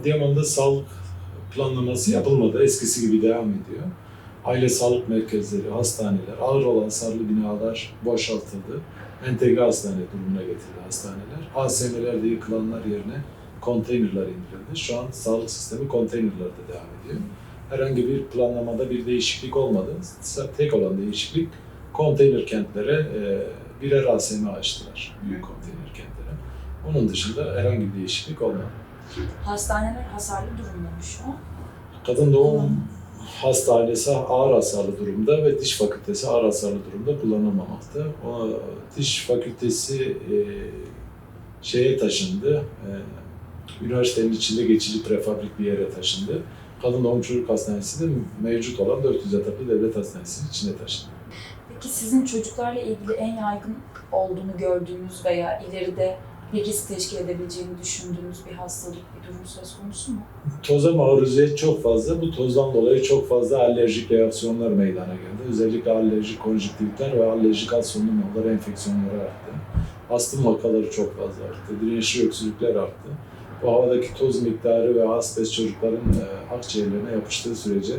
Adıyaman'da sağlık planlaması yapılmadı. Eskisi gibi devam ediyor. Aile sağlık merkezleri, hastaneler, ağır olan hasarlı binalar boşaltıldı. Entegre hastane durumuna getirildi hastaneler. ASM'lerde yıkılanlar yerine konteynerler indirildi. Şu an sağlık sistemi konteynerlerde devam ediyor. Herhangi bir planlamada bir değişiklik olmadı. Tek olan değişiklik konteyner kentlere e, birer ASM açtılar. Büyük konteyner kentlere. Onun dışında herhangi bir değişiklik olmadı. Hastaneler hasarlı durumda mı şu an? Kadın doğum hastanesi ağır hasarlı durumda ve diş fakültesi ağır hasarlı durumda kullanılmamakta. O diş fakültesi e, şeye taşındı. E, üniversitenin içinde geçici prefabrik bir yere taşındı. Kadın doğum çocuk hastanesi de mevcut olan 400 yataklı devlet hastanesinin içine taşındı. Peki sizin çocuklarla ilgili en yaygın olduğunu gördüğünüz veya ileride bir risk teşkil edebileceğini düşündüğünüz bir hastalık, bir durum söz konusu mu? Toza maruziyet çok fazla. Bu tozdan dolayı çok fazla alerjik reaksiyonlar meydana geldi. Özellikle alerjik konjüktivitler ve alerjik alt solunum yolları enfeksiyonları arttı. Astım vakaları çok fazla arttı. Dirençli öksürükler arttı. Bu havadaki toz miktarı ve asbest çocukların e, akciğerlerine yapıştığı sürece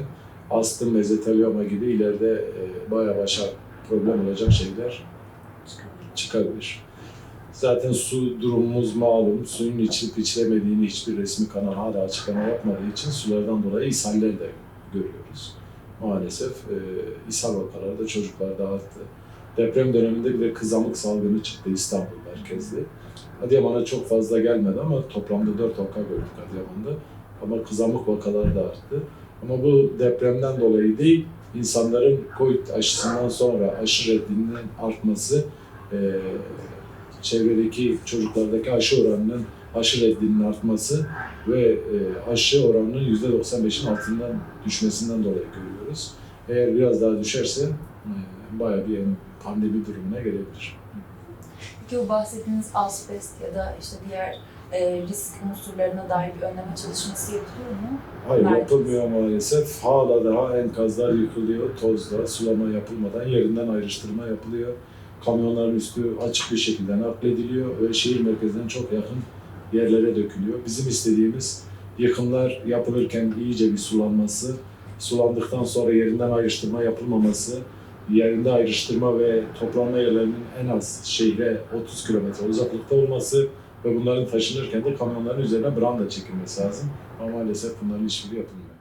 astım, mezotelioma gibi ileride e, bayağı başa problem olacak şeyler çıkabilir. Zaten su durumumuz malum. Suyun içilip içilemediğini hiçbir resmi kanal hala açıklama yapmadığı için sulardan dolayı ishaller de görüyoruz. Maalesef e, ishal vakaları da çocuklarda arttı. Deprem döneminde bir de kızamık salgını çıktı İstanbul merkezli. Adıyaman'a çok fazla gelmedi ama toplamda 4 vaka gördük Adıyaman'da. Ama kızamık vakaları da arttı. Ama bu depremden dolayı değil, insanların COVID aşısından sonra aşı reddinin artması, e, çevredeki çocuklardaki aşı oranının aşı reddinin artması ve e, aşı oranının %95'in altından düşmesinden dolayı görüyoruz. Eğer biraz daha düşerse e, bayağı bir pandemi durumuna gelebilir. Peki o bahsettiğiniz asbest ya da işte diğer e, risk unsurlarına dair bir önleme çalışması yapılıyor mu? Hayır Merkez. yapılmıyor maalesef. Hala daha enkazlar yıkılıyor, tozla, sulama yapılmadan yerinden ayrıştırma yapılıyor. Kamyonların üstü açık bir şekilde naklediliyor ve şehir merkezine çok yakın yerlere dökülüyor. Bizim istediğimiz yıkımlar yapılırken iyice bir sulanması, sulandıktan sonra yerinden ayrıştırma yapılmaması, yerinde ayrıştırma ve toplanma yerlerinin en az şehre 30 kilometre uzaklıkta olması ve bunların taşınırken de kamyonların üzerine branda çekilmesi lazım. Ama maalesef bunların hiçbiri yapılmıyor.